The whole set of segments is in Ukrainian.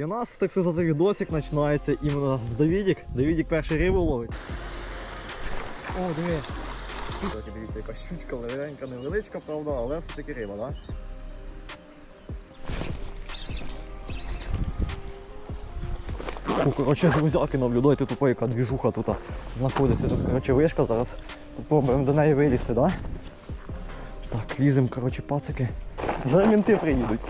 І у нас, так сказати, відосик починається іменно з Давідік. Давідік перший рибу ловить. О, диви. Дивіться, яка щучка легенька, невеличка, правда, але все-таки риба, так? Фу, коротше, друзяки, наблюдайте тупо, яка двіжуха тут знаходиться. Тут, коротше, вишка зараз. Попробуємо до неї вилізти, да? Так, ліземо, коротше, пацики. Зараз мінти приїдуть.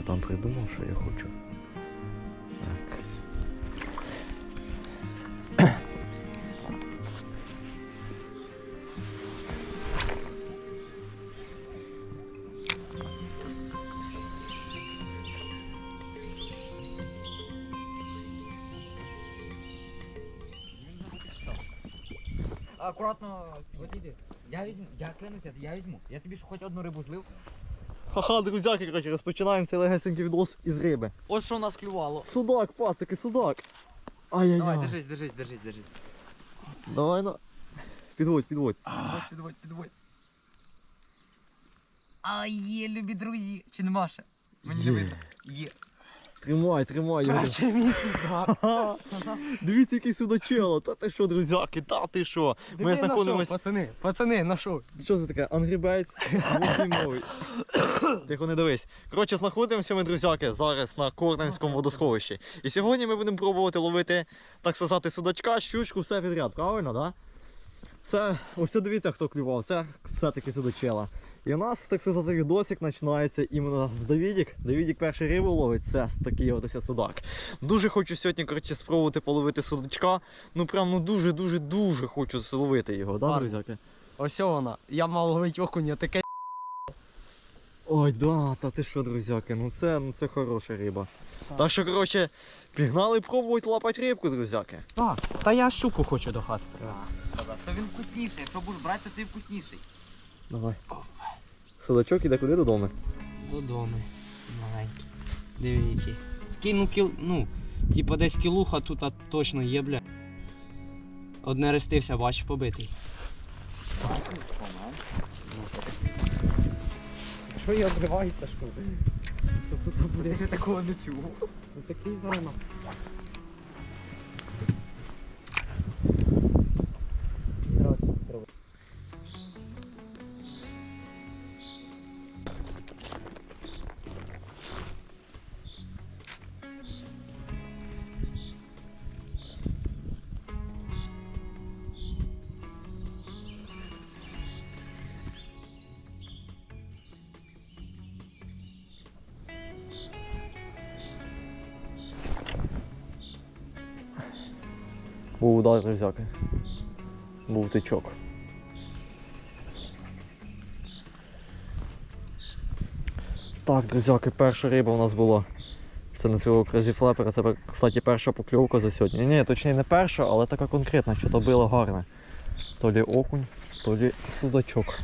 Вже там придумав, що я хочу. Так. Акуратно відійди. Я візьму, я клянуся, я візьму. Я тобі ж хоч одну рибу злив. Ха-ха, друзяки, коротше, розпочинаємо цей легесенький відос із риби. Ось що нас клювало. Судак, пацики, судак. Ай-яй-яй. Давай, держись, держись, держись, держись. Давай на. Підводь, підводь. Підводь, підводь, підводь. Ай, є, любі друзі. Чи нема ще? Мені не видно. Є. Тримай, тримай його. Перший. Дивіться, який судачело. Та ти що, друзяки, та ти що? Ми знаходимося. Пацани, пацани, нашов. Що Що це таке? Ангрібець мовий. Тихо не дивись. Коротше, знаходимося ми, друзяки, зараз на Корненському водосховищі. І сьогодні ми будемо пробувати ловити, так сказати, судачка, щучку, все підряд, правильно, так? Да? Це, ось дивіться, хто клював, це все-таки судачела. І у нас, так сказати, відосик починається іменно з Давідік. Давідік перший рибу ловить, це такий ось судак. Дуже хочу сьогодні, коротше, спробувати половити судачка. Ну прям ну дуже, дуже, дуже хочу зловити його, так, да, друзяки? Ось вона. Я мав ловити окуня, таке. Ой, да, та ти що, друзяки, ну це, ну це хороша риба. Так що, коротше, пігнали пробувати лапати рибку, друзяки. А, та я щуку хочу до хати привезти. То він вкусніший. Якщо будеш брати, то цей вкусніший. Давай. Судачок іде куди додому? Додому. Маленький. Диви який. Такий, ну кіл. Ну, типа десь кілуха тут а, точно є, бля. Одне рестився, бач, побитий. Що я обриваюся, що? Я ще такого не чув. Ну такий зараз. Був удар, друзяки. Був тичок. Так, друзяки, перша риба у нас була. Це на цього Crazy флепера. Це, кстати, перша покльовка за сьогодні. Ні, точніше не перша, але така конкретна, що то било гарне. То лі окунь, то лі судачок.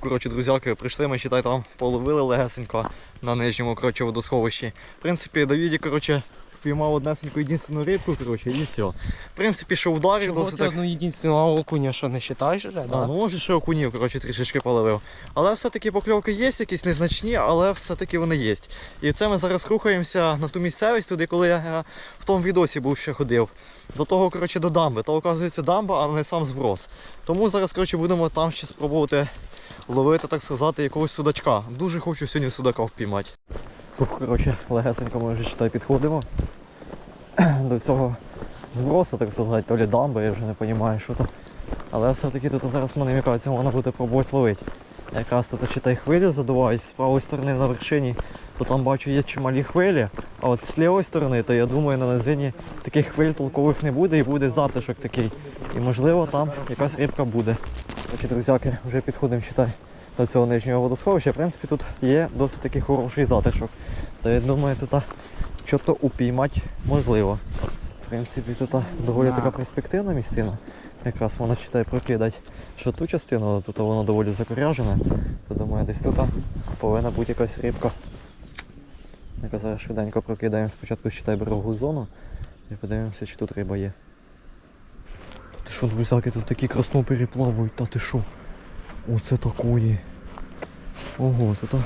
Коротше, друзяки, прийшли ми, считай, там половили легесенько на нижньому коротше, водосховищі. В принципі, Давіді, коротше, впіймав однесеньку єдинственну рибку, коротше, і все. В принципі, що вдарив, досить так. одну єдинственного окуня, що не вважаєш вже, А, ну може ще окунів, коротше, трішечки половив. Але все-таки покльовки є, якісь незначні, але все-таки вони є. І це ми зараз рухаємося на ту місцевість, туди, коли я е, в тому відосі був ще ходив. До того, коротше, до дамби. То, оказується, дамба, а не сам зброс. Тому зараз, коротше, будемо там ще спробувати ловити, так сказати, якогось судачка. Дуже хочу сьогодні судака впіймати. Коротше, легесенько ми вже читай підходимо до цього збросу, так сказати, то лі дамби, я вже не розумію, що то. Але все-таки тут зараз мікається, можна буде пробувати ловити. Якраз тут читай хвилі задувають з правої сторони на вершині, то там бачу є чималі хвилі, а от з лівої сторони, то я думаю, на низині таких хвиль толкових не буде і буде затишок такий. І можливо там якась рибка буде. Друзяки, вже підходимо читай до цього нижнього водосховища. В принципі, тут є досить такий хороший затишок. То я думаю, тут щось упіймати можливо. В принципі, тут доволі така перспективна місцина. Якраз вона читає прокидать, що ту частину, але тут воно доволі закоряжене. То думаю, десь тут повинна бути якась рибка. Яка зараз швиденько прокидаємо спочатку читай берегову зону і подивимося, чи тут риба є. Та ти що, друзяки, тут такі краснопері плавають, та ти що? Оце такої. Ого, тут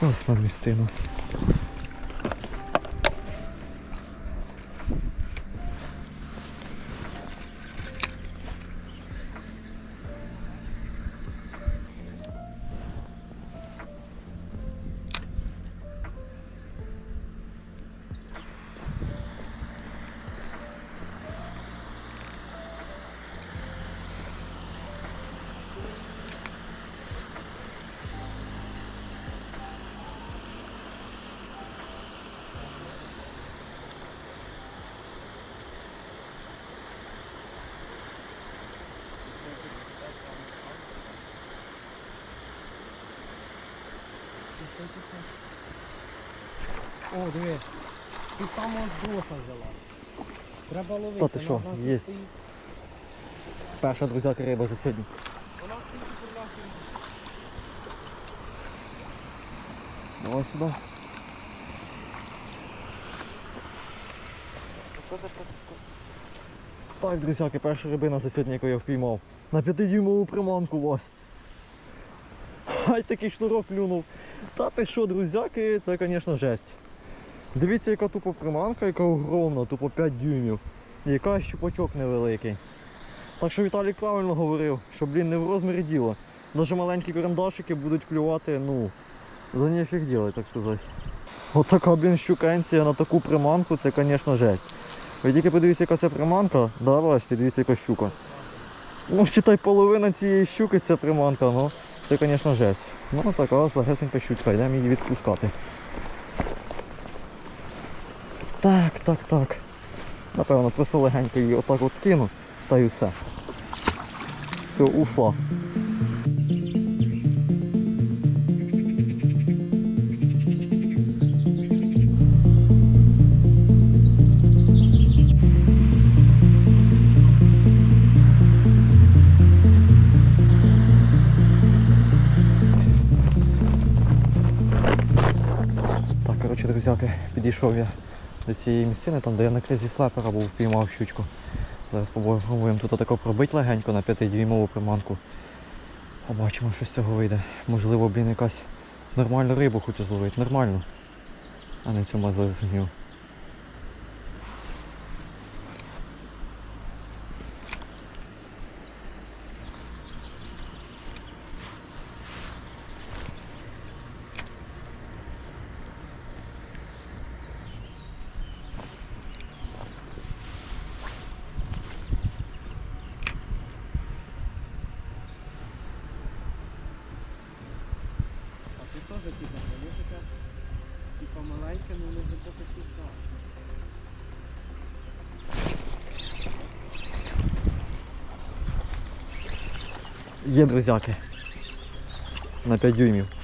класна місцина. О, диви. Ти самого здоха взяла. Треба ловити. Та ти що, є. Перша друзяка риба за сьогодні. Давай сюди. Так, друзяки, перша рибина за сьогодні, яку я впіймав. На п'ятидюймову приманку Вась. Ай такий шнурок клюнув. Та ти що, друзяки, це, звісно, жесть. Дивіться, яка тупо приманка, яка огромна, тупо 5 дюймів. І яка щупачок невеликий. Так що Віталік правильно говорив, що, блін, не в розмірі діло. Даже маленькі карандашики будуть клювати, ну, за ніфіг діло, так сказати. От така, блін, щукенція на таку приманку, це, звісно, жесть. Ви тільки подивіться, яка це приманка, да, бачите, дивіться, яка щука. Ну, считай, половина цієї щуки це приманка, ну, це, звісно, жесть. Ну, така ось легесенька щучка, йдемо її відпускати. Так, так, так. Напевно, просто легенько її отак от скину, та й все. Все, ушла. Підійшов я до цієї місцини, там де я на кризі флепера був, піймав щучку. Зараз попробуємо тут отако пробити легенько на 5-дюймову приманку. Побачимо, що з цього вийде. Можливо, блін, якась нормальну рибу хочу зловити. Нормально. А не цю мазлив згнів. А ти теж типа, вони така, ну не глибока кістка. Є друзяки. На 5 дюймів.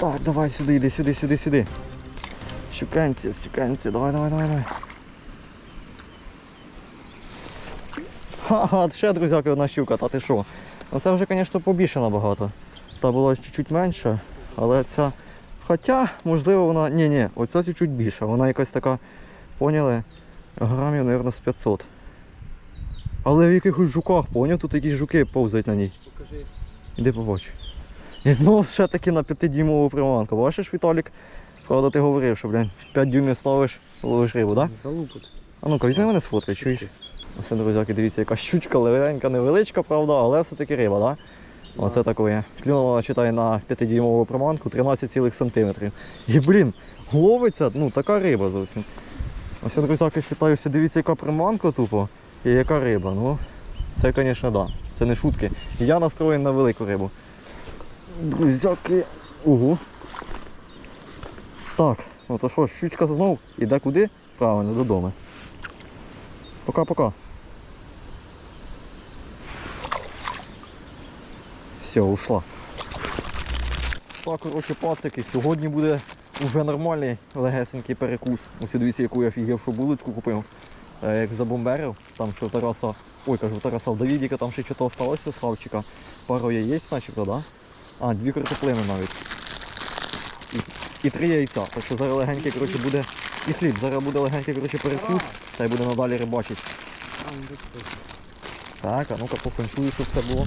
Так, давай сюди, йди, сюди, сюди, сюди. Щуканці, щуканці, давай, давай, давай, давай. Ха-ха, ще, друзяки, одна щука, та ти що? Ну це вже, звісно, побільше набагато. Та була чуть-чуть менша, але ця. Хоча, можливо, вона. Ні, ні, оця чуть-чуть більша. Вона якась така, поняли, грамів, мабуть, з 500. Але в якихось жуках, поняв, тут якісь жуки повзають на ній. Покажи. Іди побач. І знову ще таки на 5-дюймову приманку. Бачиш, Віталік? Правда, ти говорив, що, блядь, 5 дюймів ставиш, ловиш рибу, так? Да? Залупут. А ну-ка, візьми мене сфоткай, чуєш? Ось, друзяки, дивіться, яка щучка легенька, невеличка, правда, але все-таки риба, так? Да? Оце таке. Клюнула, читай, на 5-дюймову приманку 13 цілих сантиметрів. І, блін, ловиться, ну, така риба зовсім. Ось, друзяки, вважаюся, дивіться, яка приманка тупо і яка риба. Ну, це, звісно, да. Це не шутки. Я настроєн на велику рибу. Друзяки. Ого. Так, ну то що, щучка знов іде куди? Правильно, додому. Пока-пока. Все, ушла. Так, коротше, пацики, сьогодні буде вже нормальний легесенький перекус. Ось дивіться, яку я офігівшу булочку купив. Е, Як забомберив, там що Тараса, ой, кажу, Тараса в Давідіка, там ще щось осталося з хавчика. Пару яєць начебто, да? А, дві картоплини навіть. І, і три яйця. Так що зараз легенький, коротше, буде і хліб. Зараз буде легенький, перекус, та й буде надалі рибачити. Так, а ну-ка пофанчую, щоб все було.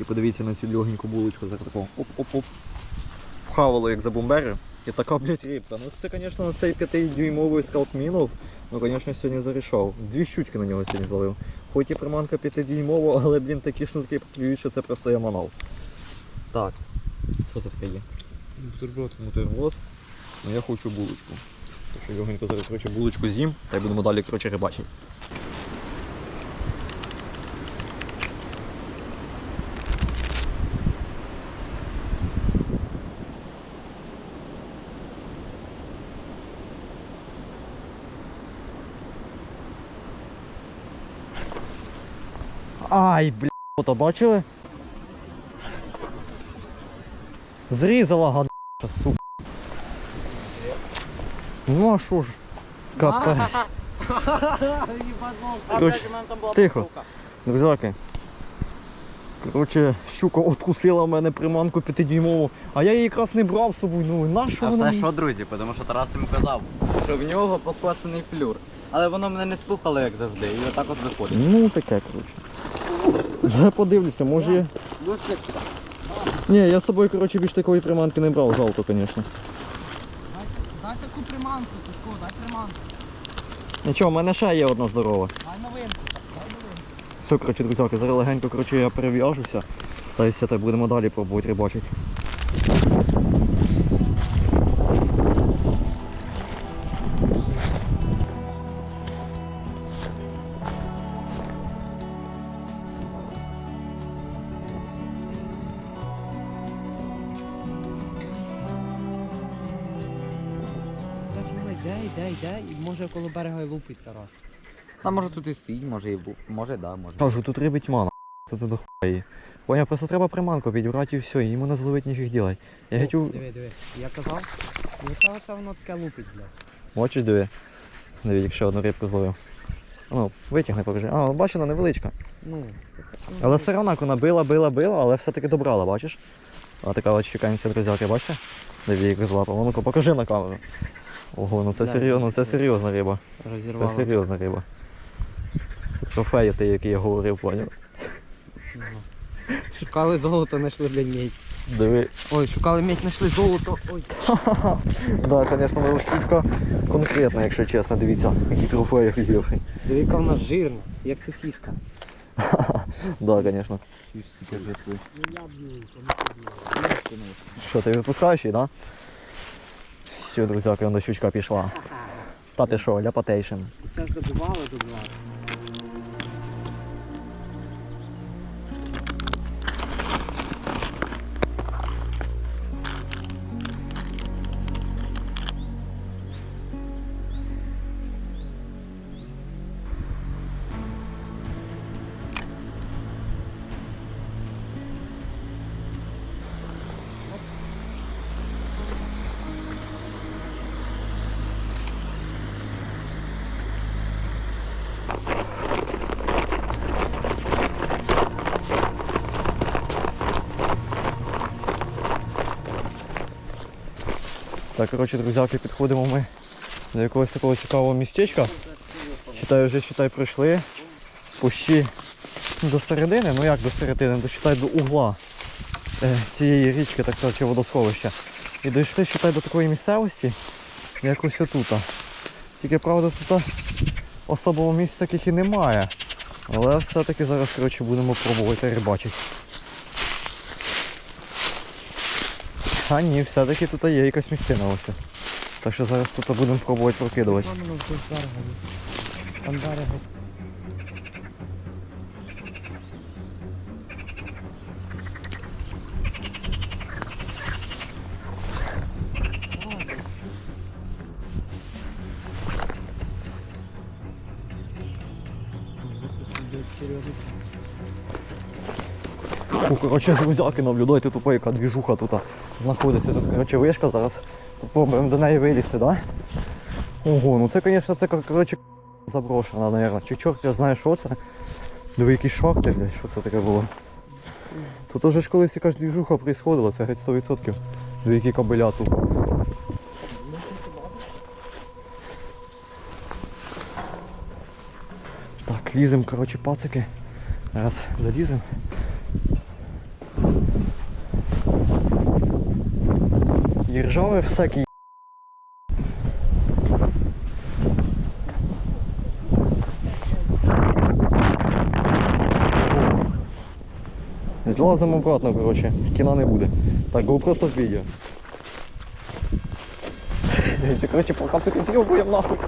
І подивіться на цю легеньку булочку зараз такого. Оп-оп-оп. Вхавало як забомберив. І така, блядь, рибка. Ну це, звісно, на цей 5-дюймовий скалп мінов. Ну, звісно, сьогодні зарішав. Дві щучки на нього сьогодні зловив. Хоч і приманка 5-дюймова, але, блін, такі шнурки поклюють, що це просто я манав. Так. Що це таке є? Бутерброд. Бутерброд. Ну я хочу булочку. Так що зараз коротше, булочку з'їм, та й будемо далі коротше, рибачити. Ай, бля, ото бачили? Зрізала гад. сука. Ну а що ж? Капець. Короче, тихо. Друзяки. Коротше, щука откусила в мене приманку 5-дюймову, а я її якраз не брав з собою. Ну нащо А вона? все що, друзі, тому що Тарас йому казав, що в нього покоцаний флюр. Але воно мене не слухало, як завжди, і отак от виходить. Ну таке, коротше. Я подивлюся, може є. Ні, я з собою, коротше, більш такої приманки не брав, жалко, звісно. Дай таку приманку, Сашко, дай приманку. Нічого, в мене ще є одна здорова. Дай новинку. Все, коротше, друзяки, зараз легенько коротше, я перев'яжуся. Та й все, так будемо далі пробувати рибачити. Йде, і може коло берега й лупить Тарас. А може тут і стоїть, може і був. Може, да, може. Кажу, тут риби тьма, на. Тут до хуя. Поняв, просто треба приманку підібрати і все, і йому не зловить ніфіг ділай. Я хотів, Диви, диви. Я казав, і оце, оце воно таке лупить, блядь. бачиш, диви. Диві, якщо одну рибку зловив. Ну, витягни, покажи. А, бачиш, вона невеличка. Ну, Але все одно вона била, била, била, але все-таки добрала, бачиш? А така от чеканця друзяки, бачите? Диві, як злапала. Ну-ка, покажи на камеру. Ого, ну це Да, серйозно, це це- серйозна риба. Це серйозна риба. Це трофеї, ти, який я говорив, поняв. Ну. Шукали золото, знайшли, блядь, медь. Диви. Ой, шукали медь, знайшли золото. Ой. Да, звісно, вона штучка конкретна, якщо чесно, дивіться, які трофеї офігівший. Диви, яка вона жирна, як сосиска. Да, звісно. Що, ти відпускаєш її, да? Все, друзяки, вона щучка пішла. Та ти що, ляпатейшн. Це ж добивали, добивало. Так, коротше, друзяки, підходимо ми до якогось такого цікавого містечка. Считай, вже считай, пройшли почти до середини, ну як до середини, до считай до угла. е, цієї річки, так сказати, водосховища. І дійшли ще до такої місцевості, якось отут. Тільки правда тут особого місця таких і немає. Але все-таки зараз коротше, будемо пробувати рибачити. А ні, все-таки тут є якась місцина ось. Так що зараз тут будемо пробувати прокидувати. Там берега. Фу, коротше, друзяки, наблюдайте тупо, яка двіжуха тут знаходиться. Тут, коротше, вишка зараз. Попробуємо до неї вилізти, да? Ого, ну це, звісно, це коротше заброшена, наверное. Чи чорт я знаю, що це. Диви, якісь шахти, блядь, що це таке було. Тут уже ж колись якась двіжуха происходила, це геть 100%. Диви, які кабеля тут. Так, лізем, коротше, пацики. Зараз залізем. Держави всякі. Злазимо обратно, коротше, кіна не буде. Так, го просто з відео. Дивіться, коротше, покапати зйобуємо нахуй.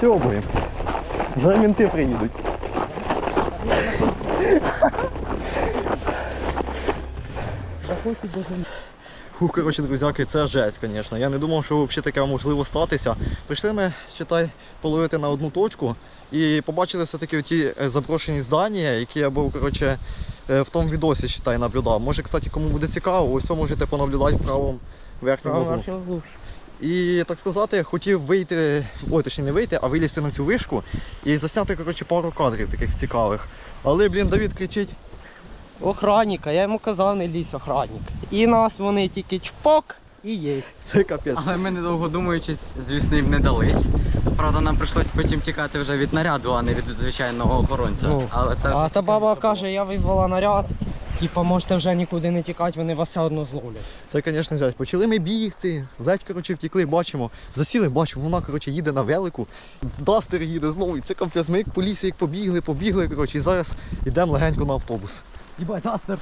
Сьобуємо. Зараз мінти приїдуть. Фух, коротше, друзяки, це жесть, звісно. Я не думав, що взагалі таке можливо статися. Прийшли ми, читай, половити на одну точку і побачили все-таки ті е, заброшені здання, які я був, коротше, е, в тому відосі, читай, наблюдав. Може, кстати, кому буде цікаво, ось можете понаблюдати в правому верхньому углу. І так сказати, хотів вийти, ой, точніше не вийти, а вилізти на цю вишку і засняти коротше, пару кадрів таких цікавих. Але, блін, Давід кричить, Охранника, я йому казав, не лізь охранник. І нас вони тільки чпок і є. це капець. Але ми недовго думаючись, звісно, їм не дались. Правда, нам прийшлось потім тікати вже від наряду, а не від звичайного охоронця. Ну, Але це А та баба каже, я визвала наряд. Типа, можете вже нікуди не тікати, вони вас все одно зловлять. Це, звісно, взять. Почали ми бігти, ледь коротше, втікли, бачимо. Засіли, бачимо, вона коротше, їде на велику, дастер їде знову. І це капець. Ми як по лісі, як побігли, побігли, коротше, і зараз йдемо легенько на автобус. Їбать, Астер.